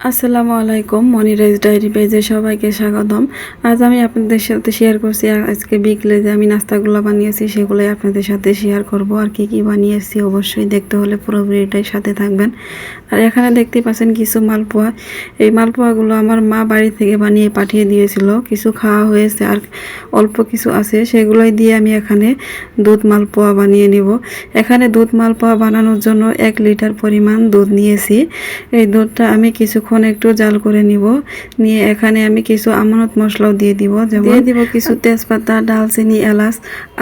আসসালামু আলাইকুম মনিরাইজ ডায়েরি পেজে সবাইকে স্বাগতম। আজ আমি আপনাদের সাথে শেয়ার করছি আজকে বিকেলে যে আমি নাস্তাগুলো বানিয়েছি, সেগুলোই আপনাদের সাথে শেয়ার করব। আর কি কি বানিয়েছি অবশ্যই দেখতে হলে পুরো ভিডিওটাই সাথে থাকবেন। আর এখানে দেখতে পাচ্ছেন কিছু মালপোয়া। এই মালপোয়াগুলো আমার মা বাড়ি থেকে বানিয়ে পাঠিয়ে দিয়েছিল। কিছু খাওয়া হয়েছে, আর অল্প কিছু আছে। সেগুলোই দিয়ে আমি এখানে দুধ মালপোয়া বানিয়ে নিব। এখানে দুধ মালপোয়া বানানোর জন্য এক লিটার পরিমাণ দুধ নিয়েছি। এই দুধটা আমি কিছুক্ষণ একটু জাল করে নিব। নিয়ে এখানে আমি কিছু আমানত মশলাও দিয়ে দিব, যেমন দিয়ে দিব কিছু তেজপাতা, ডালচিনি, এলাচ।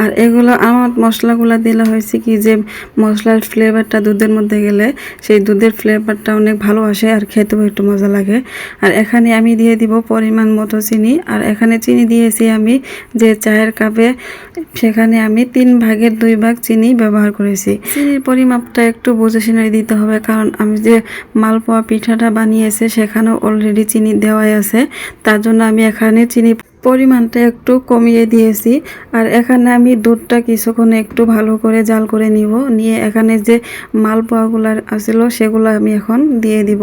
আর এগুলো আমানত মশলাগুলো দিলে হয়েছে কি যে মশলার ফ্লেভারটা দুধের মধ্যে গেলে সেই দুধের ফ্লেভারটা অনেক ভালো আসে আর খেতেও একটু মজা লাগে। আর এখানে আমি দিয়ে দিব পরিমাণ মতো চিনি। আর এখানে চিনি দিয়েছি আমি যে চায়ের কাপে সেখানে আমি তিন ভাগের দুই ভাগ চিনি ব্যবহার করেছি। চিনির পরিমাপটা একটু বুঝে শুনে দিতে হবে, কারণ আমি যে মালপোয়া পিঠাটা বানিয়েছি সেখানেও অলরেডি চিনি দেওয়াই আছে। তার জন্য আমি এখানে চিনি পরিমাণটা একটু কমিয়ে দিয়েছি। আর এখানে আমি দুধটা কিছুক্ষণ একটু ভালো করে জাল করে নিব। নিয়ে এখানে যে মালপোয়াগুলো আছিল, সেগুলো আমি এখন দিয়ে দিব।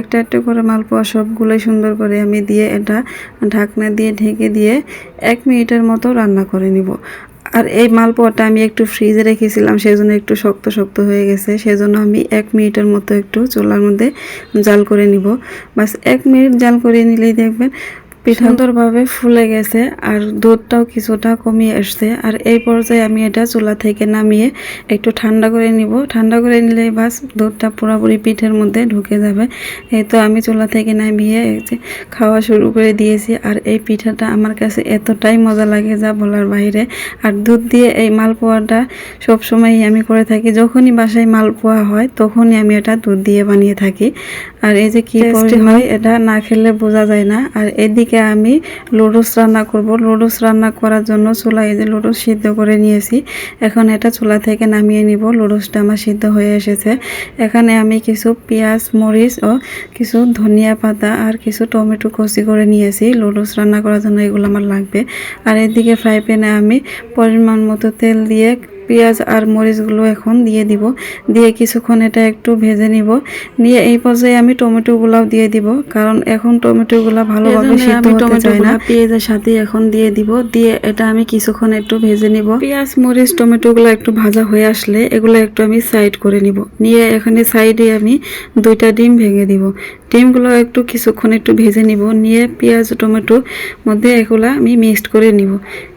একটা একটা করে মালপোয়া সবগুলোই সুন্দর করে আমি দিয়ে এটা ঢাকনা দিয়ে ঢেকে দিয়ে এক মিনিটের মতো রান্না করে নিব। আর এই মালপোয়াটা আমি একটু ফ্রিজে রেখেছিলাম সেই জন্য একটু শক্ত শক্ত হয়ে গেছে। সেজন্য আমি এক মিনিটের মতো একটু চোলার মধ্যে জাল করে নিব। বাস এক মিনিট জাল করে নিলেই দেখবেন পিঠা সুন্দরভাবে ফুলে গেছে আর দুধটাও কিছুটা কমিয়ে আসছে। আর এই পর্যায়ে আমি এটা চুলা থেকে নামিয়ে একটু ঠান্ডা করে নিব। ঠান্ডা করে নিলে বাস দুধটা পুরোপুরি পিঠের মধ্যে ঢুকে যাবে। এই তো আমি চুলা থেকে নামিয়ে খাওয়া শুরু করে দিয়েছি। আর এই পিঠাটা আমার কাছে এতটাই মজা লাগে যা বলার বাইরে। আর দুধ দিয়ে এই মালপোয়াটা সবসময়ই আমি করে থাকি। যখনই বাসায় মালপোয়া হয় তখনই আমি এটা দুধ দিয়ে বানিয়ে থাকি। আর এই যে কি হয়। এটা না খেলে বোঝা যায় না। আর এদিকে এদিকে আমি লুডুস রান্না করব। লুডুস রান্না করার জন্য চুলা এই যে লুডুস সিদ্ধ করে নিয়েছি, এখন এটা চুলা থেকে নামিয়ে নিব। লুডুসটা আমার সিদ্ধ হয়ে এসেছে। এখানে আমি কিছু পেঁয়াজ, মরিচ ও কিছু ধনিয়া পাতা আর কিছু টমেটো কষি করে নিয়েছি। লুডুস রান্না করার জন্য এগুলো আমার লাগবে। আর এদিকে ফ্রাই প্যানে আমি পরিমাণ মতো তেল দিয়ে পেঁয়াজ আর মরিচগুলো এখন দিয়ে দিব। দিয়ে কিছুক্ষণ এটা একটু ভেজে নিব। নিয়ে এই পর্যায়ে আমি টমেটোগুলাও দিয়ে দিব কারণ এখন টমেটোগুলা ভালোভাবে সিদ্ধ হতে চায় না। পেঁয়াজের সাথে এখন দিয়ে দিব। দিয়ে এটা আমি কিছুক্ষণ একটু ভেজে নিব। পেঁয়াজ মরিচ টমেটোগুলো একটু ভাজা হয়ে আসলে এগুলো একটু আমি সাইড করে নিব। নিয়ে এখানে সাইডে আমি দুইটা ডিম ভেঙে দিব। ডিমগুলো একটু কিছুক্ষণ একটু ভেজে নিব। নিয়ে পেঁয়াজ টমেটো মধ্যে এগুলা আমি মিক্সড করে নিব।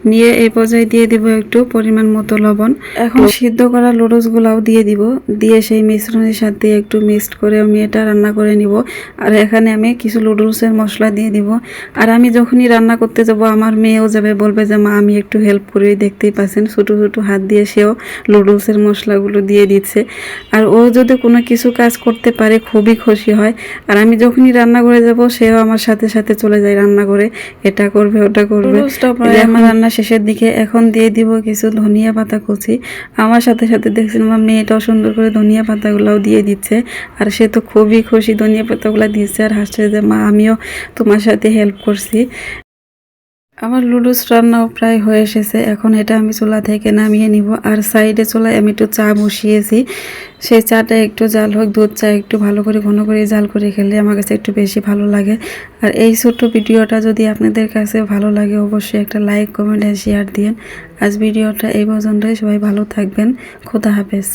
নিয়ে এই পর্যায়ে দিয়ে দিব একটু পরিমাণ মতো লবণ। এখন সিদ্ধ করা লুডুসগুলাও দিয়ে দিব। দিয়ে সেই মিশ্রণের সাথে একটু মিক্সড করে আমি এটা রান্না করে নিব। আর এখানে আমি কিছু লুডুসের মশলা দিয়ে দিব। আর আমি যখনই রান্না করতে যাব আমার মেয়েও যাবে বলবে যে মা আমি একটু হেল্প করে দেখতেই পাচ্ছেন ছোটো ছোটো হাত দিয়ে সেও লুডুসের মশলাগুলো দিয়ে দিচ্ছে। আর ও যদি কোনো কিছু কাজ করতে পারে খুবই খুশি হয়। আর আমি যখনই রান্না করে যাব সেও আমার সাথে সাথে চলে যায় রান্না করে এটা করবে ওটা করবে। আমার রান্না শেষের দিকে এখন দিয়ে দিব কিছু ধনিয়া পাতা কুচি। আমার সাথে সাথে দেখছিলাম আমার মেয়েটাও সুন্দর করে ধনিয়া পাতাগুলোও দিয়ে দিচ্ছে। আর সে তো খুবই খুশি ধনিয়া পাতাগুলো দিচ্ছে আর হাসছে যে মা আমিও তোমার সাথে হেল্প করছি। আমার লুডুস রান্নাও প্রায় হয়ে এসেছে। এখন এটা আমি চুলা থেকে নামিয়ে নিব। আর সাইডে চুলায় আমি একটু চা বসিয়েছি। সেই চাটা একটু জাল হোক, দুধ চা একটু ভালো করে, ঘন করে জাল করে খেলে আমার কাছে একটু বেশি ভালো লাগে। আর এই ছোট্ট ভিডিওটা যদি আপনাদের কাছে ভালো লাগে, অবশ্যই একটা লাইক, কমেন্ট আর শেয়ার দিন আজ ভিডিওটা এই পর্যন্তই। সবাই ভালো থাকবেন। খোদা হাফেজ।